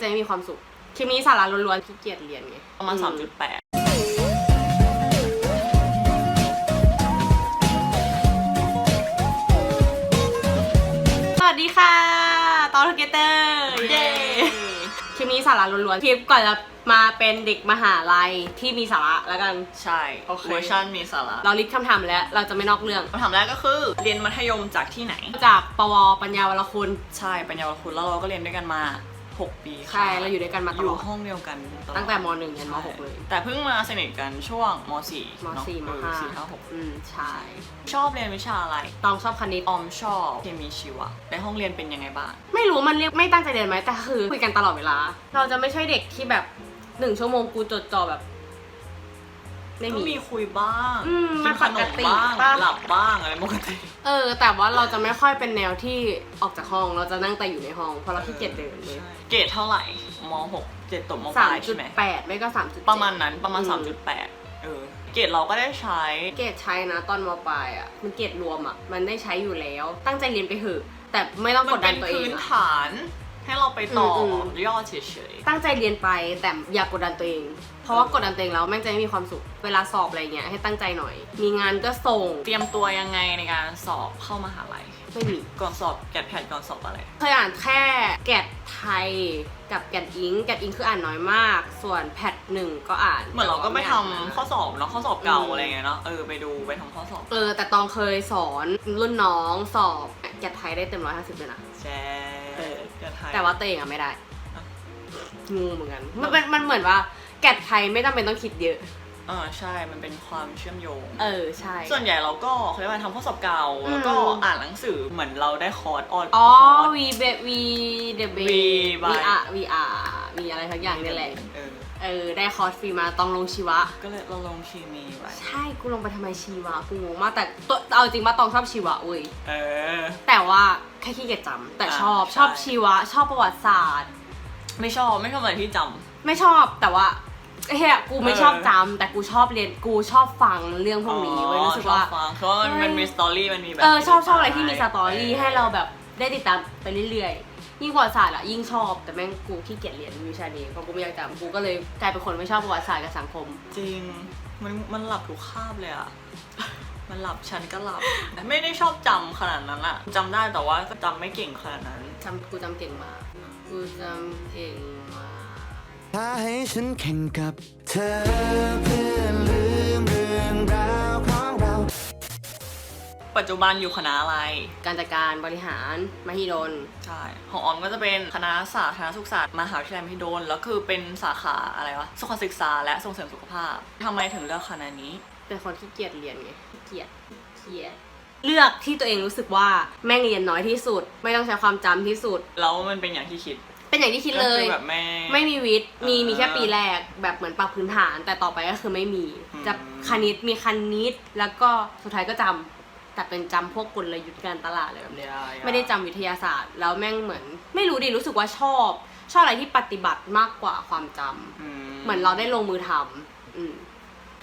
งจะไม่มีความสุข คลิปนี้สาระล้วนๆขี้เกียจเรียนไงประมาณอืสามจุดแปดสวัสดีค่ะตอนทูเกเตอร์เย้คลิปนี้สาระล้วนๆคลิปก่อนจะมาเป็นเด็กมหาลัยที่มีสาระแล้วกัน ใช่โอเค เวอร์ชันมีสาระเราลิสต์คำถามแล้วเราจะไม่นอกเรื่อง คำถามแรกก็คือ เรียนมัธยมจากที่ไหน จากปวปัญญาวรคุณ ใช่ปัญญาวัลคุณแล้วเราก็เรียนด้วยกันมา 6 ปีค่ะใช่เราอยู่ด้วยกันมาตอยู่ลอดห้องเดียวกันลอดตั้งแต่ม .1 ยันม .6 เลย แต่เพิ่งมาสนิทกันช่วงม .4 มเนอะ .4 มเออ .5 สี่ห้าหกอืมใช่ชอบเรียนวิชาอะไร ตองชอบคณิต ออมชอบเคมีชีวะในห้องเรียนเป็นยังไงบ้าง ไม่รู้มันเรียกไม่ตั้งใจเรียนไหมแต่คือคุยกันตลอดเวลา เราจะไม่ใช่เด็กที่แบบหนึ่งชั่วโมงกูจดจ่อแบบ ไม่ก็มี มีคุยบ้างอืมกินขนมันปกมติบ้างปะ หลับบ้างอะไรปกติ เออ แต่ว่าเราจะไม่ค่อยเป็นแนวที่ออกจากห้อง เราจะนั่งแต่อยู่ในห้องเพราะเราขี้เกียจเดินเลยใช่เกรดเท่าไหร่ม .6 เจ็ดตกมปสามลายจุใช่ดไหม แปดไม่ก็สามจุด ประมาณนั้นประมาณ อืม 3.8 เออ เกรดเราก็ได้ใช้ เกรดใช้นะตอนมปลายอะ มันเกรดรวมอะ มันได้ใช้อยู่แล้ว ตั้งใจเรียนไปเถอะแต่ไม่ต้องมักดดัเป็นนตัวเอพื้งนอะ ฐาน ให้เราไปต่ออมอืมยอดเฉยตั้งใจเรียนไปแต่อย่ากกดดันตัวเอง เพราะว่ากดดันตัวเองแล้วแม่งจะไม่มีความสุข เวลาสอบอะไรเงี้ยให้ตั้งใจหน่อย มีงานก็ส่งๆ เตรียมตัวยังไงในการสอบเข้ามหาลัย ไม่มี ก่อนสอบแกดแพดก่อนสอบอะไร เคยอ่านแค่แกดไทยกับแกดอิง แกดอิงคืออ่านน้อยมาก ส่วนแพทหนึ่งก็อ่านเหมือนเราก็ไปทำแต่ว่าม่ข้อสอบเนาะข้อสอบเก่าอืมอะไรเงี้ยเนาะเออไปดูไปทำข้อสอบเออ แต่ตองเคยสอนรุ่นน้องสอบแกดไทยได้เต็มร้อยห้าสิบเลยนะ แชร์เออแกด ไทย แต่ว่าตัวเองอะไม่ได้อะงูเหมือนกันมันเป็นมันเหมือนว่า แกดไทยไม่จำเป็นต้องคิดเยอะเออใช่มันเป็นความเชื่อมโยง เออใช่ ส่วนใหญ่เราก็เขาเรียกว่าทำข้อสอบเก่า อืม แล้วก็อ่านหนังสือเหมือนเราได้คอร์สออนอ๋อ คอร์สวีเบวีเดเบ V วี by อาร์วีอาร์มีอะไรทั้งอย่างนี่แหละ เออ เออได้คอร์สฟรีมาตองลงชีวะ ก็เลยเราลงเคมีไว้ใช่กูลงไปทำไมชีวะกูงงมากแต่ตัวเอาจริงมาตองชอบชีวะเว้ยเออ แต่ว่าแค่ขี้เกียจจำแต่ชอบอ่าชอบใช่ ชีวะ ชอบประวัติศาสตร์ ไม่ชอบไม่ชอบอะไรที่จำไม่ชอบแต่ว่าเฮียกูไม่เออชอบจำแต่กูชอบเรียนกูชอบฟังเรื่องพวกนี้เว้ยรู้สึกว่าชอบฟังเพราะว่ามันเฮ้ย มันมีสตอรี่มันมีแบบเออชอบชอบอะไรที่มีสตอรี่ออให้เราแบบได้ติดตามไปเรื่อยๆ ยิ่งประวัติศาสตร์อะยิ่งชอบแต่แม่งกูขี้เกียจเรียนวิชานี้เพราะกูไม่อยากจำกูก็เลยกลายเป็นคนไม่ชอบประวัติศาสตร์กับสังคม จริง มันมันหลับทุกคาบเลยอะมันหลับฉันก็หลับ ไม่ได้ชอบจำขนาดนั้นอะจำได้แต่ว่าก็จำไม่เก่งขนาดนั้น จำกูจำเก่งมากกูจำเก่งมากถ้าให้ฉันแข่งกับเธอเพื่อลืมเปัจจุบันอยู่คณะอะไร การจัดการบริหารมหิดล ใช่ ของออมก็จะเป็นคณะสาธารณสุขศาสตร์มหาวิทยาลัยมหิดล แล้วคือเป็นสาขาอะไรวะ สุขศึกษาและส่งเสริมสุขภาพ ทำไมถึงเลือกคณะนี้ เป็นคนขี้เกียจเรียนไงขี้เกียจขี้เกียจเลือกที่ตัวเองรู้สึกว่าแม่งเรียนน้อยที่สุด ไม่ต้องใช้ความจำที่สุด แล้วมันเป็นอย่างที่คิดเป็นอย่างที่คิดเลก็ย คือแบบไม่ ไม่มีวิทย์ มีอ่ามีมีแค่ปีแรกแบบเหมือนปรับพื้นฐาน แต่ต่อไปก็คือไม่มี อืม จะคณิตมีคณิตแล้วก็สุดท้ายก็จำ แต่เป็นจำพวกกลยุทธ์การตลาดอะไรแบบเนี้ยไม่ได้จำวิทยาศาสตร์ แล้วแม่งเหมือน ไม่รู้ดิรู้สึกว่าชอบ ชอบอะไรที่ปฏิบัติมากกว่าความจำอืเหมือนเราได้ลงมือทำอืม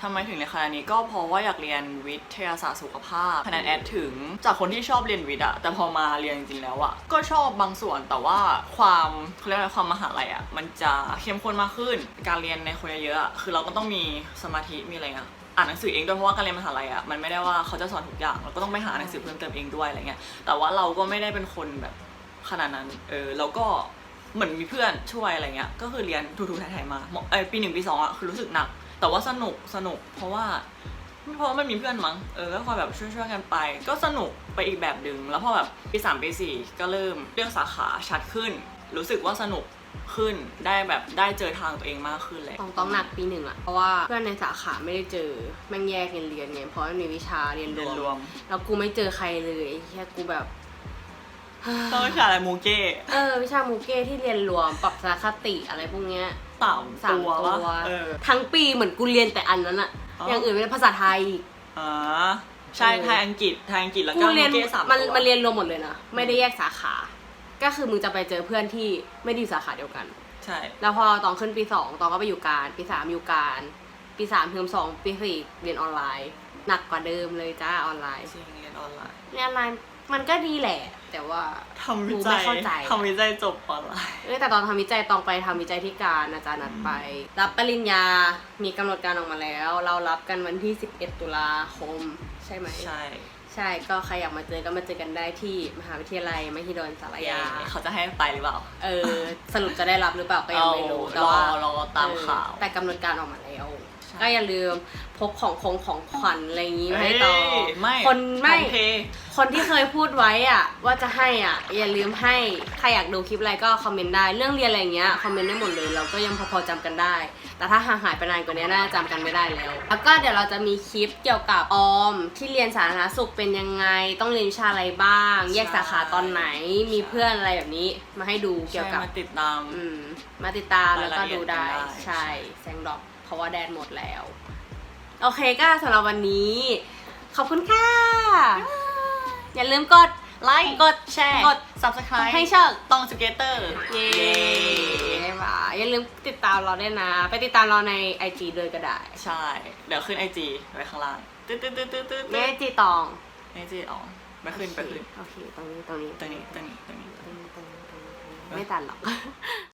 ทำไมถึงในคณะนี้ก็เพราะว่าอยากเรียนวิทยาศาสตร์สุขภาพคะแนนแอดถึงจากคนที่ชอบเรียนวิทย์อะแต่พอมาเรียนจริงๆแล้วอะก็ชอบบางส่วนแต่ว่าความเขาเรียกอะไรความมหาลัยอะมันจะเข้มข้นมากขึ้น การเรียนในคนเยอะๆอะคือเราก็ต้องมีสมาธิมีอะไรเงี้ย อ่านหนังสือเองด้วยเพราะว่าการเรียนมหาลัยอะมันไม่ได้ว่าเขาจะสอนทุกอย่างเราก็ต้องไปหาหนังสือเพิ่มเติมเองด้วยอะไรเงี้ยแต่ว่าเราก็ไม่ได้เป็นคนแบบขนาดนั้นเออเราก็เหมือนมีเพื่อนช่วยอะไรเงี้ยก็คือเรียนทูๆไทยๆมาเออปีหนึ่งปีสองอะคือรู้สึกหนัก แต่ว่าสนุกสนุก เพราะว่าเพราะว่ามันมีเพื่อนมั้งเออก็คอยแบบช่วยๆกันไป ก็สนุกไปอีกแบบหนึ่งแล้วพอแบบปีสามปีสี่ก็เริ่มเลือกสาขาชัดขึ้น รู้สึกว่าสนุก ขึ้น ได้แบบได้เจอทางตัวเองมากขึ้นเลยต้องต้องหนักปีหนึ่งอะเพราะว่าเพื่อนในสาขาไม่ได้เจอแม่งแยกเรียนเรียนไงเพราะมันมีวิชาเรียนรเรียนรววมมแล้วกูไม่เจอใครเลยแค่กูแบบ ต้องวิชาอะไรมูเก้เออวิชามูเก้ที่เรียนรวมปรับสารคติอะไรพวกเนี้ยสามสามตัวตัววะเออ ทั้งปีเหมือนกูเรียนแต่อันนั้นอะอ๋ออ อย่างอื่นไม่ได้ภาษาไทยอีกอ่าใช่เออไทยอังกฤษไทยอังกฤษแล้วกูก็เรีมูยนเก้สามมันตัวมันเรียนรวมหมดเลยนะไม่ได้แยกสาขา ก็คือมึงจะไปเจอเพื่อนที่ไม่ได้อยู่สาขาเดียวกัน ใช่ แล้วพอตอนขึ้นปีสองตอนก็ไปอยู่การ ปีสามอยู่การ ปีสามเทอมสองปีสี่เรียนออนไลน์ หนักกว่าเดิมเลยจ้าออนไลน์จริงเรียนออนไลน์เรียนออนไลน์มันก็ดีแหละ แต่ว่า ทำวิรู้จัไม่ยเข้าใจ ทำวิจัยจบออนไลน์เออแต่ตอนทำวิจัยตองไปทำวิจัยที่การอาจารย์นัดไป รับปริญญา มีกำหนดการออกมาแล้ว เรารับกันวันที่ 11 ตุลาคม ใช่ไหม ใช่ ใช่ก็ใครอยากมาเจอก็มาเจอกันได้ที่มหาวิทยาลัยมหิดลสารยา เขาจะให้ไปหรือเปล่า เออ สรุปจะได้รับหรือเปล่าก็ยังไม่รู้เอาแต่ว่ารอรอตามข่าวเออแต่กำหนดการออกมาแล้วใช่ ก็อย่าลืมพกของคงของขวัญอะไรอย่างนี้มาให้ต่อเอ้ยไม่คนไม่ทำเพคนที่เคยพูดไว้อะว่าจะให้อะ อย่าลืมให้ใครอยากดูคลิปอะไรก็คอมเมนต์ได้เรื่องเรียนอะไรอย่างเงี้ยคอมเมนต์ได้หมดเลยเราก็ยังพอๆจำกันได้ แต่ถ้าห่างหายไปนานกว่านี้น่าจะจำกันไม่ได้แล้วแล้วก็เดี๋ยวเราจะมีคลิปเกี่ยวกับออม ที่เรียนสาธารณสุขเป็นยังไง ต้องเรียนวิชาอะไรบ้าง แยกสาขาตอนไหนมีเพื่อนอะไรแบบนี้มาให้ดูเกี่ยวกับ ใช่มาติดตาม อืม มาติดตามแล้วก็ดูได้ รายละเอียดกันได้ ใช่แสงดอก เพราะว่าแดดหมดแล้ว โอเคก็สำหรับวันนี้ ขอบคุณค่ะ อย่าลืมกดไลค์กดแชร์กด subscribe ให้ช่องตองสเกตเตอร์เย้บายอย่าลืมติดตามเราด้วยนะ ไปติดตามเราใน IG ด้วยก็ได้ ใช่ เดี๋ยวขึ้นไอจีไว้ข้างล่างตึ๊ดตึ๊ดตึ๊ดตึ๊ดตึ๊ดในไอจีตองไอจีอ๋อไปขึ้นไปขึ้นโอเคตรงนี้ตรงนี้ตรงนี้ตรงนี้ตรงนี้ตรงนี้ตรงนี้ตรงนี้ไม่ตัดหรอก